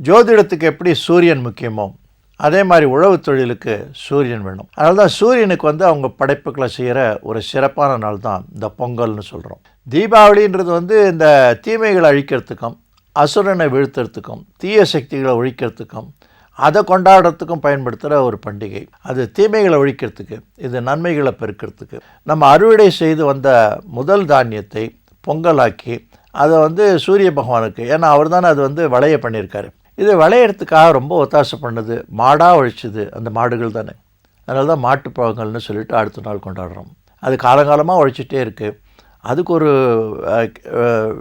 ஜோதிடத்துக்கு எப்படி சூரியன் முக்கியமோ அதே மாதிரி உழவு தொழிலுக்கு சூரியன் வேணும். அதனால தான் சூரியனுக்கு வந்து அவங்க படைப்புகளை செய்கிற ஒரு சிறப்பான நாள் தான் இந்த பொங்கல்னு சொல்கிறோம் தீபாவளின்றது வந்து இந்த தீமைகளை அழிக்கிறதுக்கும் அசுரனை வீழ்த்துறதுக்கும் தீய சக்திகளை ஒழிக்கிறதுக்கும் அதை கொண்டாடுறதுக்கும் பயன்படுத்துகிற ஒரு பண்டிகை. அது தீமைகளை ஒழிக்கிறதுக்கு இது நன்மைகளை பெருக்கிறதுக்கு. நம்ம அறுவடை செய்து வந்த முதல் தானியத்தை பொங்கலாக்கி அதை வந்து சூரிய பகவானுக்கு ஏன்னா அவர் தானே அது வந்து வளைய பண்ணியிருக்காரு. இது விளையிறதுக்காக ரொம்ப ஒத்தாசை பண்ணுது. மாடாக ஒழிச்சுது. அந்த மாடுகள் தானே. அதனால தான் மாட்டு பழங்கள்னு சொல்லிட்டு அடுத்த நாள் கொண்டாடுறோம். அது காலங்காலமாக உழைச்சிட்டே இருக்குது அதுக்கு ஒரு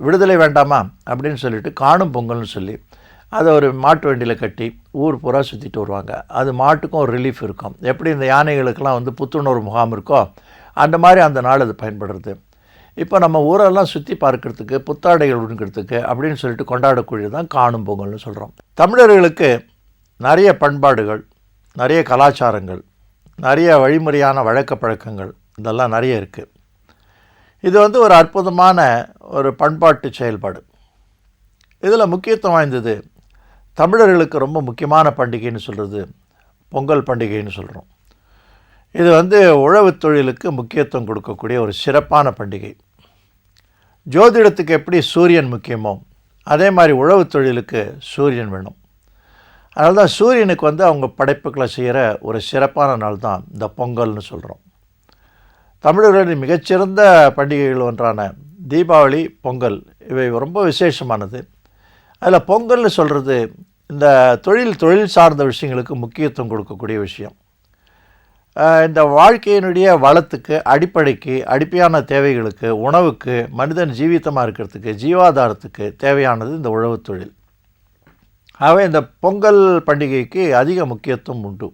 விடுதலை வேண்டாமா? அப்படின்னு சொல்லிட்டு காணும் பொங்கல்னு சொல்லி அதை ஒரு மாட்டு வண்டியில் கட்டி ஊர் பூரா சுற்றிட்டு வருவாங்க. அது மாட்டுக்கும் ஒரு ரிலீஃப் இருக்கும். எப்படி இந்த யானைகளுக்கெல்லாம் வந்து புத்துணர்வு முகாம் இருக்கோ அந்த மாதிரி அந்த நாள் அது பயன்படுறது. இப்போ நம்ம ஊரெல்லாம் சுற்றி பார்க்கறதுக்கு புத்தாடைகள் உடுங்கிறதுக்கு அப்படின்னு சொல்லிட்டு கொண்டாடக்கூடியது தான் காணும் பொங்கல்னு சொல்கிறோம் தமிழர்களுக்கு நிறைய பண்பாடுகள் நிறைய கலாச்சாரங்கள் நிறைய வழிமுறையான வழக்க பழக்கங்கள் இதெல்லாம் நிறைய இருக்குது இது வந்து ஒரு அற்புதமான ஒரு பண்பாட்டு செயல்பாடு. இதில் முக்கியத்துவம் வாய்ந்தது தமிழர்களுக்கு ரொம்ப முக்கியமான பண்டிகைன்னு சொல்கிறது பொங்கல் பண்டிகைன்னு சொல்கிறோம் இது வந்து உழவு தொழிலுக்கு முக்கியத்துவம் கொடுக்கக்கூடிய ஒரு சிறப்பான பண்டிகை. ஜோதிடத்துக்கு எப்படி சூரியன் முக்கியமோ அதே மாதிரி உழவு தொழிலுக்கு சூரியன் வேணும். அதனால தான் சூரியனுக்கு வந்து அவங்க படைப்புகளை செய்கிற ஒரு சிறப்பான நாள் தான் இந்த பொங்கல்னு சொல்கிறோம் தமிழர்களின் மிகச்சிறந்த பண்டிகைகள் ஒன்றான தீபாவளி பொங்கல் இவை ரொம்ப விசேஷமானது. அதில் பொங்கல்னு சொல்கிறது இந்த தொழில் தொழில் சார்ந்த விஷயங்களுக்கு முக்கியத்துவம் கொடுக்கக்கூடிய விஷயம். இந்த வாழ்க்கையினுடைய வளத்துக்கு அடிப்படைக்கு அடிப்படையான தேவைகளுக்கு உணவுக்கு மனிதன் ஜீவிதமாக இருக்கிறதுக்கு ஜீவாதாரத்துக்கு தேவையானது இந்த உழவுத் தொழில். ஆகவே இந்த பொங்கல் பண்டிகைக்கு அதிக முக்கியத்துவம் உண்டு.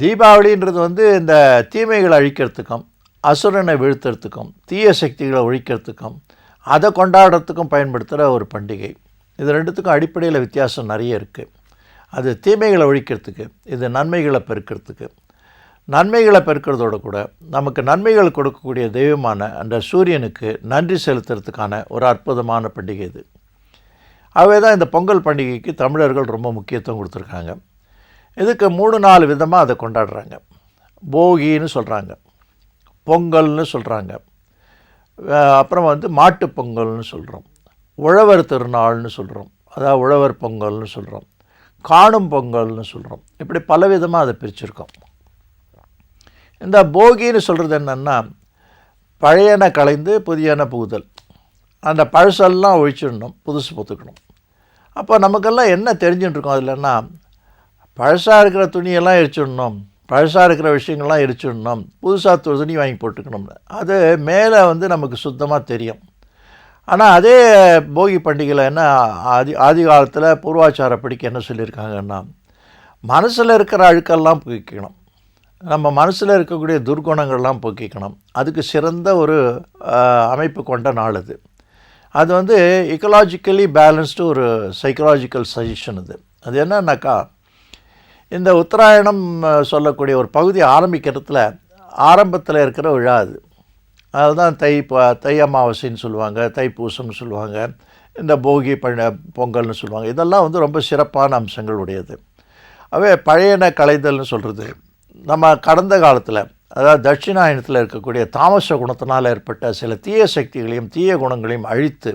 தீபாவளின்றது வந்து இந்த தீமைகளை அழிக்கிறதுக்கும் அசுரனை வீழ்த்துறதுக்கும் தீய சக்திகளை ஒழிக்கிறதுக்கும் அதை கொண்டாடுறதுக்கும் பயன்படுத்துகிற ஒரு பண்டிகை. இது ரெண்டுத்துக்கும் அடிப்படையில் வித்தியாசம் நிறைய இருக்குது அது தீமைகளை ஒழிக்கிறதுக்கு இது நன்மைகளை பெருக்கிறதுக்கு. நன்மைகளை பெருக்கிறதோடு கூட நமக்கு நன்மைகள் கொடுக்கக்கூடிய தெய்வமான அந்த சூரியனுக்கு நன்றி செலுத்துறதுக்கான ஒரு அற்புதமான பண்டிகை இது. ஆகவே தான் இந்த பொங்கல் பண்டிகைக்கு தமிழர்கள் ரொம்ப முக்கியத்துவம் கொடுத்துருக்காங்க. இதுக்கு மூணு நாலு விதமாக அதை கொண்டாடுறாங்க. போகின்னு சொல்கிறாங்க பொங்கல்னு சொல்கிறாங்க அப்புறம் வந்து மாட்டு பொங்கல்னு சொல்கிறோம் உழவர் திருநாள்னு சொல்கிறோம் அதாவது உழவர் பொங்கல்னு சொல்கிறோம் காணும் பொங்கல்னு சொல்கிறோம் இப்படி பலவிதமாக அதை பிரிச்சுருக்கோம். இந்த போகின்னு சொல்கிறது என்னென்னா பழையன கலைந்து புதியன புகுதல். அந்த பழசெல்லாம் ஒழிச்சிடணும் புதுசு பொத்துக்கணும் அப்போ நமக்கெல்லாம் என்ன தெரிஞ்சுட்டுருக்கோம் அதில்னா பழசாக இருக்கிற துணியெல்லாம் எரிச்சிடணும் பழசாக இருக்கிற விஷயங்கள்லாம் எரிச்சிடணும் புதுசாக துணி வாங்கி போட்டுக்கணும்னு அது மேலே வந்து நமக்கு சுத்தமாக தெரியும். ஆனால் அதே போகி பண்டிகையில் என்ன ஆதி ஆதி காலத்தில் பூர்வாச்சாரப்படிக்கு என்ன சொல்லியிருக்காங்கன்னா மனசில் இருக்கிற அழுக்கெல்லாம் புகிக்கணும். நம்ம மனசில் இருக்கக்கூடிய துர்குணங்கள்லாம் போக்கிக்கணும். அதுக்கு சிறந்த ஒரு அமைப்பு கொண்ட நாள் அது. அது வந்து இக்கலாஜிக்கலி பேலன்ஸ்டு ஒரு சைக்கலாஜிக்கல் சஜஷன் அது. அது என்னன்னாக்கா இந்த உத்தராயணம் சொல்லக்கூடிய ஒரு பகுதி ஆரம்பிக்கிறதுல ஆரம்பத்தில் இருக்கிற விழா அது. அதுதான் தை ப- தை அமாவாசைன்னு சொல்லுவாங்க தைப்பூசம்னு சொல்லுவாங்க இந்த போகி பழ பொங்கல்னு சொல்லுவாங்க. இதெல்லாம் வந்து ரொம்ப சிறப்பான அம்சங்கள் உடையது. அவே பழையன கலைதல்னு சொல்கிறது நம்ம கடந்த காலத்தில் அதாவது தட்சிணாயனத்தில் இருக்கக்கூடிய தாமச குணத்தினால் ஏற்பட்ட சில தீய சக்திகளையும் தீய குணங்களையும் அழித்து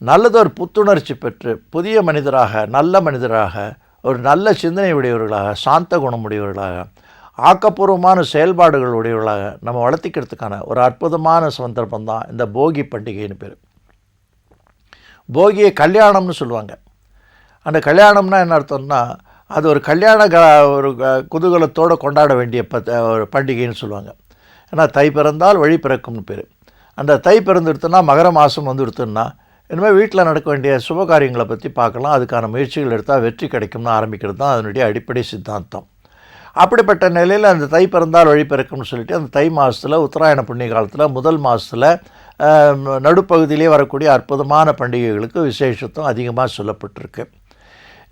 நல்லதொரு புத்துணர்ச்சி பெற்று புதிய மனிதராக நல்ல மனிதராக ஒரு நல்ல சிந்தனை உடையவர்களாக சாந்த குணம் உடையவர்களாக ஆக்கப்பூர்வமான செயல்பாடுகள் உடையவர்களாக நம்ம வளர்த்திக்கிறதுக்கான ஒரு அற்புதமான சந்தர்ப்பம் தான் இந்த போகி பண்டிகைன்னு பேர். போகியை கல்யாணம்னு சொல்லுவாங்க. அந்த கல்யாணம்னா என்ன அர்த்தம்னா அது ஒரு கல்யாண க ஒரு குதூகலத்தோடு கொண்டாட வேண்டிய ப ஒரு பண்டிகைன்னு சொல்லுவாங்க. ஏன்னா தை பிறந்தால் வழி பிறக்கும்னு பேர். அந்த தை பிறந்துடுத்துன்னா மகர மாதம் வந்துடுத்துன்னா இனிமேல் வீட்டில் நடக்க வேண்டிய சுப காரியங்களை பற்றி பார்க்கலாம். அதுக்கான முயற்சிகள் எடுத்தால் வெற்றி கிடைக்கும்னு ஆரம்பிக்கிறது தான் அதனுடைய அடிப்படை சித்தாந்தம். அப்படிப்பட்ட நிலையில் அந்த தை பிறந்தால் வழி பிறக்கும்னு சொல்லிட்டு அந்த தை மாதத்தில் உத்தராயண புண்ணிய காலத்தில் முதல் மாதத்தில் நடுப்பகுதியிலே வரக்கூடிய அற்புதமான பண்டிகைகளுக்கு விசேஷத்தும் அதிகமாக சொல்லப்பட்டிருக்கு.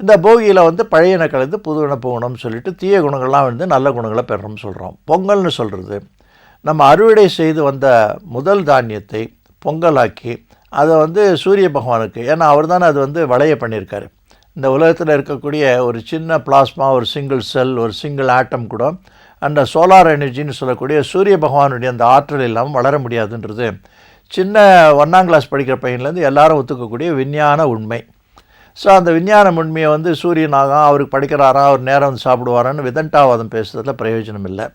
இந்த போகியில் வந்து பழையன கலந்து புதுவன போகணும்னு சொல்லிட்டு தீய குணங்கள்லாம் வந்து நல்ல குணங்களை பெறணும்னு சொல்கிறோம் பொங்கல்னு சொல்கிறது நம்ம அறுவடை செய்து வந்த முதல் தானியத்தை பொங்கலாக்கி அதை வந்து சூரிய பகவானுக்கு ஏன்னா அவர் தானே அது வந்து வளைய பண்ணியிருக்காரு. இந்த உலகத்தில் இருக்கக்கூடிய ஒரு சின்ன பிளாஸ்மா ஒரு சிங்கிள் செல் ஒரு சிங்கிள் ஆட்டம் கூட அந்த சோலார் எனர்ஜின்னு சொல்லக்கூடிய சூரிய பகவானுடைய அந்த ஆற்றல் இல்லாமல் வளர முடியாதுன்றது. சின்ன ஒன்றாம் கிளாஸ் படிக்கிற பையன்லேருந்து எல்லாரும் ஒத்துக்கக்கூடிய விஞ்ஞான உண்மை. ஸோ அந்த விஞ்ஞான உண்மையை வந்து சூரியனாகும் அவருக்கு படிக்கிறாரா? அவர் நேரம் வந்து சாப்பிடுவாரான்னு விதண்டாவாதம் பேசுறதுல பிரயோஜனம் இல்லை.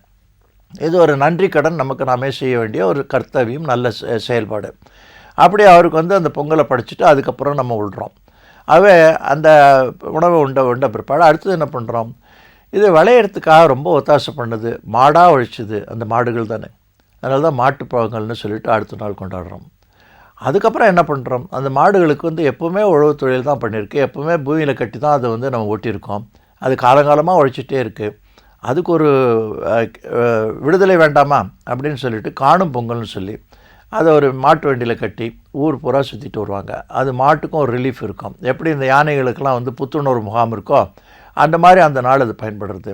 இது ஒரு நன்றி கடன் நமக்கு நாமே செய்ய வேண்டிய ஒரு கர்த்தவியம் நல்ல செ- செயல்பாடு. அப்படி அவருக்கு வந்து அந்த பொங்கலை படிச்சுட்டு அதுக்கப்புறம் நம்ம விடுறோம் அவே அந்த உணவை உண்ட உண்ட பிற்பாடு. அடுத்தது என்ன பண்ணுறோம் இது விளையிறதுக்காக ரொம்ப ஒத்தாசை பண்ணுது. மாடாக ஒழிச்சுது அந்த மாடுகள் தானே. அதனால தான் மாட்டுப் பொங்கல்னு சொல்லிட்டு அடுத்த நாள் கொண்டாடுறோம். அதுக்கப்புறம் என்ன பண்ணுறோம் அந்த மாடுகளுக்கு வந்து எப்போவுமே உழவு தொழில் தான் பண்ணியிருக்கு. எப்போவுமே பூமியில் கட்டி தான் அதை வந்து நம்ம ஓட்டியிருக்கோம். அது காலங்காலமாக உழைச்சிட்டே இருக்குது அதுக்கு ஒரு விடுதலை வேண்டாமா? அப்படின்னு சொல்லிட்டு காணும் பொங்கல்னு சொல்லி அதை ஒரு மாட்டு வண்டியில் கட்டி ஊர் பூரா சுற்றிட்டு வருவாங்க. அது மாட்டுக்கும் ஒரு ரிலீஃப் இருக்கும். எப்படி இந்த யானைகளுக்கெல்லாம் வந்து புத்துணர்வு முகாம் இருக்கோ அந்த மாதிரி அந்த நாள் அது பயன்படுறது.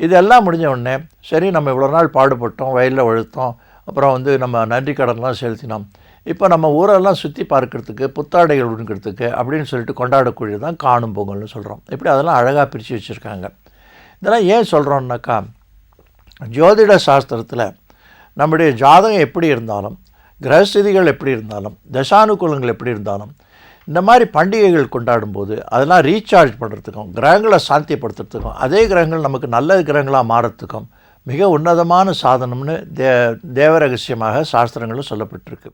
இதெல்லாம் முடிஞ்ச உடனே சரி நம்ம இவ்வளோ நாள் பாடுபட்டோம் வயலில் உழுத்தோம் அப்புறம் வந்து நம்ம நன்றி கடன்லாம் செலுத்தினோம். இப்போ நம்ம ஊரெல்லாம் சுற்றி பார்க்கறதுக்கு புத்தாடைகள் உடுங்கிறதுக்கு அப்படின்னு சொல்லிட்டு கொண்டாடக்கூடியது தான் காணும் பொங்கல்னு சொல்கிறோம் இப்படி அதெல்லாம் அழகாக பிரித்து வச்சுருக்காங்க. இதெல்லாம் ஏன் சொல்கிறோம்னாக்கா ஜோதிட சாஸ்திரத்தில் நம்முடைய ஜாதகம் எப்படி இருந்தாலும் கிரகஸ்திதிகள் எப்படி இருந்தாலும் தசானுகூலங்கள் எப்படி இருந்தாலும் இந்த மாதிரி பண்டிகைகள் கொண்டாடும்போது அதெல்லாம் ரீசார்ஜ் பண்ணுறதுக்கும் கிரகங்களை சாந்திப்படுத்துறதுக்கும் அதே கிரகங்கள் நமக்கு நல்ல கிரகங்களாக மாறத்துக்கும் மிக உன்னதமான சாதனம்னு தே தேவ ரகசியமாக சாஸ்திரங்களும் சொல்லப்பட்டிருக்கு.